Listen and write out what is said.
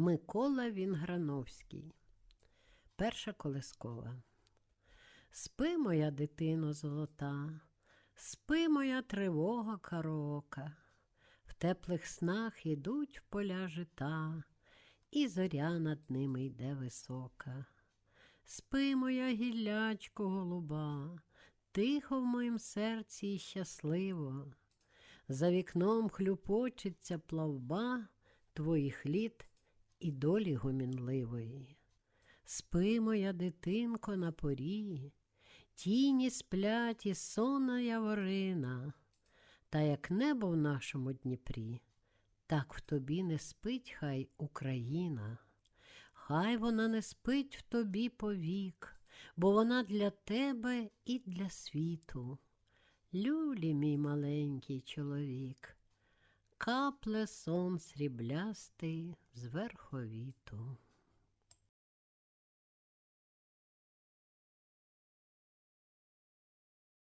Микола Вінграновський. Перша колискова. Спи, моя дитино золота, спи, моя тривога караока. В теплих снах ідуть в поля жита, і зоря над ними йде висока. Спи, моя гіллячко голуба, тихо в моїм серці і щасливо. За вікном хлюпочеться плавба твоїх літ і долі гомінливої. Спи, моя дитинко, на порі, тіні сплять і сонна яворина, та як небо в нашому Дніпрі, так в тобі не спить хай Україна. Хай вона не спить в тобі повік, бо вона для тебе і для світу. Люлі, мій маленький чоловік, капле сон сріблястий з верховіту.